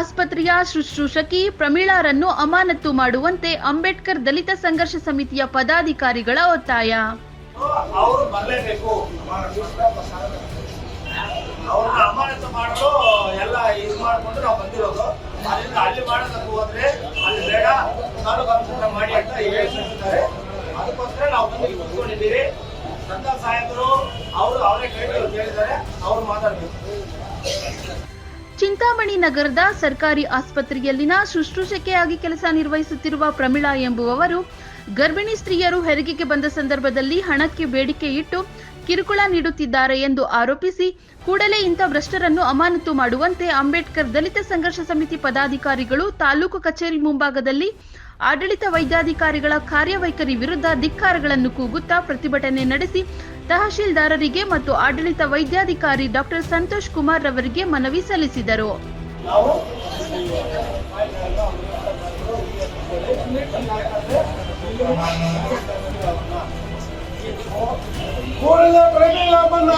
ಆಸ್ಪತ್ರೆಯ ಶುಶ್ರೂಷಕಿ ಪ್ರಮೀಳಾರನ್ನು ಅಮಾನತು ಮಾಡುವಂತೆ ಅಂಬೇಡ್ಕರ್ ದಲಿತ ಸಂಘರ್ಷ ಸಮಿತಿಯ ಪದಾಧಿಕಾರಿಗಳ ಒತ್ತಾಯ. ಅದಕ್ಕೋಸ್ಕರ ನಾವು ಬಂದು ಕೂತ್ಕೊಂಡಿದ್ದೀವಿ. ಸಂತ ಸಾಹೇಬರು ಅವರು ಅವರೇ ಕೇಳಿದ್ದಾರೆ. ಅವ್ರು ಮಾತಾಡ್ಬೇಕು. ಚಿಂತಾಮಣಿ ನಗರದ ಸರ್ಕಾರಿ ಆಸ್ಪತ್ರೆಯಲ್ಲಿನ ಶುಶ್ರೂಷಕೆಯಾಗಿ ಕೆಲಸ ನಿರ್ವಹಿಸುತ್ತಿರುವ ಪ್ರಮೀಳಾ ಎಂಬುವವರು ಗರ್ಭಿಣಿ ಸ್ತ್ರೀಯರು ಹೆರಿಗೆಗೆ ಬಂದ ಸಂದರ್ಭದಲ್ಲಿ ಹಣಕ್ಕೆ ಬೇಡಿಕೆ ಇಟ್ಟು ಕಿರುಕುಳ ನೀಡುತ್ತಿದ್ದಾರೆ ಎಂದು ಆರೋಪಿಸಿ ಕೂಡಲೇ ಇಂಥ ಭ್ರಷ್ಟರನ್ನು ಅಮಾನತು ಮಾಡುವಂತೆ ಅಂಬೇಡ್ಕರ್ ದಲಿತ ಸಂಘರ್ಷ ಸಮಿತಿ ಪದಾಧಿಕಾರಿಗಳು ತಾಲೂಕು ಕಚೇರಿ ಮುಂಭಾಗದಲ್ಲಿ ಆಡಳಿತ ವೈದ್ಯಾಧಿಕಾರಿಗಳ ಕಾರ್ಯವೈಖರಿ ವಿರುದ್ಧ ಧಿಕ್ಕಾರಗಳನ್ನು ಕೂಗುತ್ತಾ ಪ್ರತಿಭಟನೆ ನಡೆಸಿ ತಹಶೀಲ್ದಾರರಿಗೆ ಮತ್ತು ಆಡಳಿತ ವೈದ್ಯಾಧಿಕಾರಿ ಡಾಕ್ಟರ್ ಸಂತೋಷ್ ಕುಮಾರ್ ರವರಿಗೆ ಮನವಿ ಸಲ್ಲಿಸಿದರು. ನಾವು ಕೂಡಲೇ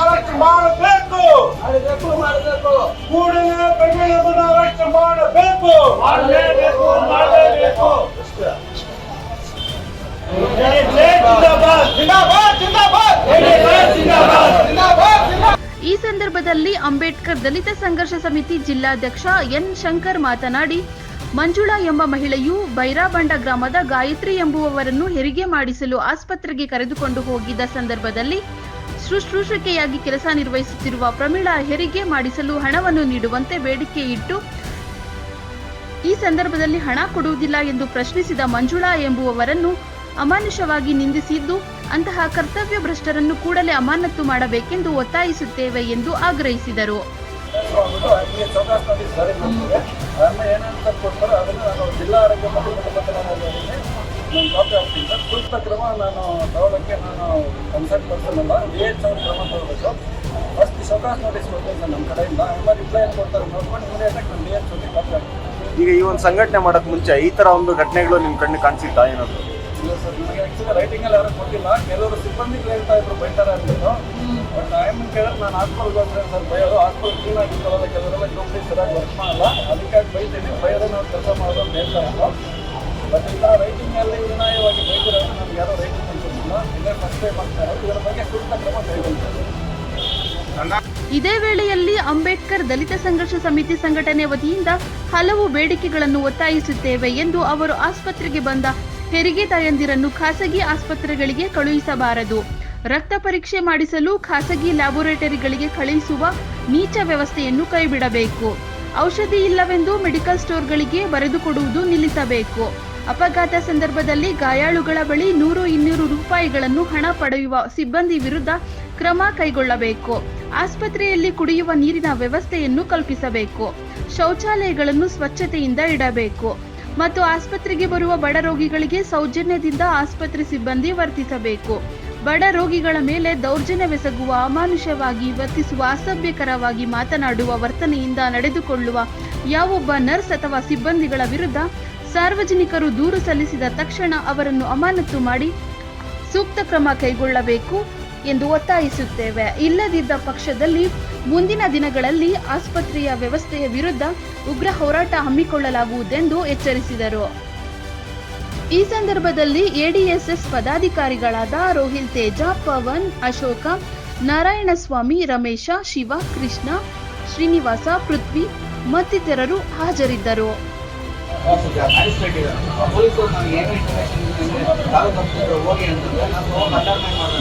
ಅರೆಸ್ಟ್ ಮಾಡಬೇಕು. ಕೂಡಲೇ ಅರೆಸ್ಟ್ ಮಾಡಬೇಕು. ಸಂದರ್ಭದಲ್ಲಿ ಅಂಬೇಡ್ಕರ್ ದಲಿತ ಸಂಘರ್ಷ ಸಮಿತಿ ಜಿಲ್ಲಾಧ್ಯಕ್ಷ ಎನ್ ಶಂಕರ್ ಮಾತನಾಡಿ, ಮಂಜುಳಾ ಎಂಬ ಮಹಿಳೆಯು ಬೈರಾಬಂಡ ಗ್ರಾಮದ ಗಾಯತ್ರಿ ಎಂಬುವವರನ್ನು ಹೆರಿಗೆ ಮಾಡಿಸಲು ಆಸ್ಪತ್ರೆಗೆ ಕರೆದುಕೊಂಡು ಹೋಗಿದ್ದ ಸಂದರ್ಭದಲ್ಲಿ ಶುಶ್ರೂಷಕೆಯಾಗಿ ಕೆಲಸ ನಿರ್ವಹಿಸುತ್ತಿರುವ ಪ್ರಮೀಳಾ ಹೆರಿಗೆ ಮಾಡಿಸಲು ಹಣವನ್ನು ನೀಡುವಂತೆ ಬೇಡಿಕೆ ಇಟ್ಟು, ಈ ಸಂದರ್ಭದಲ್ಲಿ ಹಣ ಕೊಡುವುದಿಲ್ಲ ಎಂದು ಪ್ರಶ್ನಿಸಿದ ಮಂಜುಳಾ ಎಂಬುವವರನ್ನು ಅಮಾನುಷವಾಗಿ ನಿಂದಿಸಿದ್ದು ಅಂತಹ ಕರ್ತವ್ಯ ಭ್ರಷ್ಟರನ್ನು ಕೂಡಲೇ ಅಮಾನತ್ತು ಮಾಡಬೇಕೆಂದು ಒತ್ತಾಯಿಸುತ್ತೇವೆ ಎಂದು ಆಗ್ರಹಿಸಿದರು. ಈಗ ಈ ಒಂದು ಸಂಘಟನೆ ಮಾಡಕ್ ಮುಂಚೆ ಈ ತರ ಒಂದು ಘಟನೆಗಳು ನಿಮ್ ಕಣ್ಣಿಗೆ ಕಾಣಿಸುತ್ತಾ ಏನಾದ್ರು? ಸರ್. ನನಗೆ ಆ್ಯಕ್ಚುಲಿ ರೈಟಿಂಗಲ್ಲಿ ಯಾರು ಕೆಲವರು ಸಿಬ್ಬಂದಿಗಳು ನಾನು ಸರ್. ಅದಕ್ಕಾಗಿ ನಾವು ಕೆಲಸ ಮಾಡೋದು ಅಂತ ರೈಟಿಂಗ್ ಕೊಟ್ಟಿಲ್ಲ. ಇದೇ ಇದೇ ವೇಳೆಯಲ್ಲಿ ಅಂಬೇಡ್ಕರ್ ದಲಿತ ಸಂಘರ್ಷ ಸಮಿತಿ ಸಂಘಟನೆ ವತಿಯಿಂದ ಹಲವು ಬೇಡಿಕೆಗಳನ್ನು ಒತ್ತಾಯಿಸುತ್ತೇವೆ ಎಂದು ಅವರು ಆಸ್ಪತ್ರೆಗೆ ಬಂದ ಹೆರಿಗೆ ತಾಯಂದಿರನ್ನು ಖಾಸಗಿ ಆಸ್ಪತ್ರೆಗಳಿಗೆ ಕಳುಹಿಸಬಾರದು. ರಕ್ತ ಪರೀಕ್ಷೆ ಮಾಡಿಸಲು ಖಾಸಗಿ ಲ್ಯಾಬೊರೇಟರಿಗಳಿಗೆ ಕಳುಹಿಸುವ ನೀಚ ವ್ಯವಸ್ಥೆಯನ್ನು ಕೈಬಿಡಬೇಕು. ಔಷಧಿ ಇಲ್ಲವೆಂದು ಮೆಡಿಕಲ್ ಸ್ಟೋರ್ಗಳಿಗೆ ಬರೆದುಕೊಡುವುದು ನಿಲ್ಲಿಸಬೇಕು. ಅಪಘಾತ ಸಂದರ್ಭದಲ್ಲಿ ಗಾಯಾಳುಗಳ ಬಳಿ ನೂರು ಇನ್ನೂರು ರೂಪಾಯಿಗಳನ್ನು ಹಣ ಪಡೆಯುವ ಸಿಬ್ಬಂದಿ ವಿರುದ್ಧ ಕ್ರಮ ಕೈಗೊಳ್ಳಬೇಕು. ಆಸ್ಪತ್ರೆಯಲ್ಲಿ ಕುಡಿಯುವ ನೀರಿನ ವ್ಯವಸ್ಥೆಯನ್ನು ಕಲ್ಪಿಸಬೇಕು. ಶೌಚಾಲಯಗಳನ್ನು ಸ್ವಚ್ಛತೆಯಿಂದ ಇಡಬೇಕು. ಮತ್ತು ಆಸ್ಪತ್ರೆಗೆ ಬರುವ ಬಡ ರೋಗಿಗಳಿಗೆ ಸೌಜನ್ಯದಿಂದ ಆಸ್ಪತ್ರೆ ಸಿಬ್ಬಂದಿ ವರ್ತಿಸಬೇಕು. ಬಡ ರೋಗಿಗಳ ಮೇಲೆ ದೌರ್ಜನ್ಯವೆಸಗುವ ಅಮಾನುಷವಾಗಿ ವರ್ತಿಸುವ, ಅಸಭ್ಯಕರವಾಗಿ ಮಾತನಾಡುವ ವರ್ತನೆಯಿಂದ ನಡೆದುಕೊಳ್ಳುವ ಯಾವೊಬ್ಬ ನರ್ಸ್ ಅಥವಾ ಸಿಬ್ಬಂದಿಗಳ ವಿರುದ್ಧ ಸಾರ್ವಜನಿಕರು ದೂರು ಸಲ್ಲಿಸಿದ ತಕ್ಷಣ ಅವರನ್ನು ಅಮಾನತು ಮಾಡಿ ಸೂಕ್ತ ಕ್ರಮ ಕೈಗೊಳ್ಳಬೇಕು. ಎಂದು ಒತ್ತಾಯಿಸುತ್ತೇವೆ. ಇಲ್ಲದಿದ್ದ ಪಕ್ಷದಲ್ಲಿ ಮುಂದಿನ ದಿನಗಳಲ್ಲಿ ಆಸ್ಪತ್ರೆಯ ವ್ಯವಸ್ಥೆಯ ವಿರುದ್ಧ ಉಗ್ರ ಹೋರಾಟ ಹಮ್ಮಿಕೊಳ್ಳಲಾಗುವುದೆಂದು ಎಚ್ಚರಿಸಿದರು. ಈ ಸಂದರ್ಭದಲ್ಲಿ ಎಡಿಎಸ್ಎಸ್ ಪದಾಧಿಕಾರಿಗಳಾದ ರೋಹಿಲ್ ತೇಜ, ಪವನ್, ಅಶೋಕ, ನಾರಾಯಣಸ್ವಾಮಿ, ರಮೇಶ, ಶಿವ, ಕೃಷ್ಣ, ಶ್ರೀನಿವಾಸ, ಪೃಥ್ವಿ ಮತ್ತಿತರರು ಹಾಜರಿದ್ದರು. ಪೊಲೀಸರು ನನಗೆ ಏನು ಇನ್ಫಾರ್ಮೇಶನ್ ತಾಲೂಕು ಆಫೀಸರ್ ಹೋಗಿ ಅಂತಂದರೆ ನಾನು ಹೋಗಿ ಮಾಡೋಣ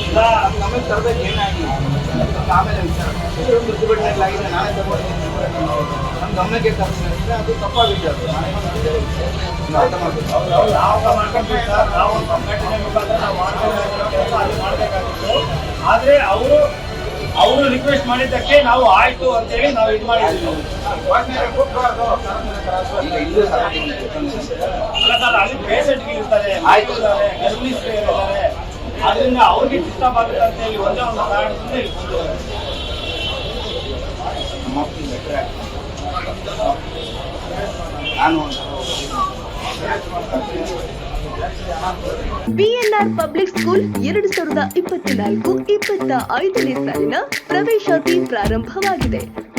ಇಲ್ಲ ನಮಗೆ ತರಬೇಕು ಆಮೇಲೆ ವಿಚಾರ. ಇಷ್ಟೊಂದು ಪ್ರತಿಭಟನೆಗಳಾಗಿದೆ ನಾನೇ ನಮ್ಮ ಗಮನಕ್ಕೆ ಅಂದರೆ ಅದು ತಪ್ಪಾಗಿದೆ ಅದು. ನಾನೇ ಅರ್ಥ ಮಾಡ್ಬೇಕು ನಾವು ಮಾಡ್ಕೊಂಡ್ವಿ ಸರ್. ನಾವು ಸಂಘಟನೆ ಮುಖಾಂತರ ನಾವು ಮಾಡಬೇಕಾಗಿತ್ತು. ಆದ್ರೆ ಅವರು ಅವರು ರಿಕ್ವೆಸ್ಟ್ ಮಾಡಿದ್ದಕ್ಕೆ ನಾವು ಆಯ್ತು ಅಂತೇಳಿ ನಾವು ಇದು ಮಾಡಿದ್ದೀವಿ ಅಲ್ಲ ಸರ್ ಅಲ್ಲಿ ಪೇಷಂಟ್ಗೆ ಇರ್ತಾರೆ ಆಯ್ತು. ಇರ್ತಾರೆ ಅದರಿಂದ ಅವ್ರಿಗೆ ಡಿಸ್ಟರ್ಬ್ ಆಗುತ್ತೆ ಅಂತ ಹೇಳಿ ಒಂದೇ ಒಂದು ಕಾರಣದಿಂದ ನಾನು ಬಿಎನ್ಆರ್ ಪಬ್ಲಿಕ್ ಸ್ಕೂಲ್ ಎರಡು ಸಾವಿರದ ಇಪ್ಪತ್ನಾಲ್ಕು ಇಪ್ಪತ್ತ ಐದನೇ ಸಾಲಿನ ಪ್ರವೇಶಾತಿ ಪ್ರಾರಂಭವಾಗಿದೆ.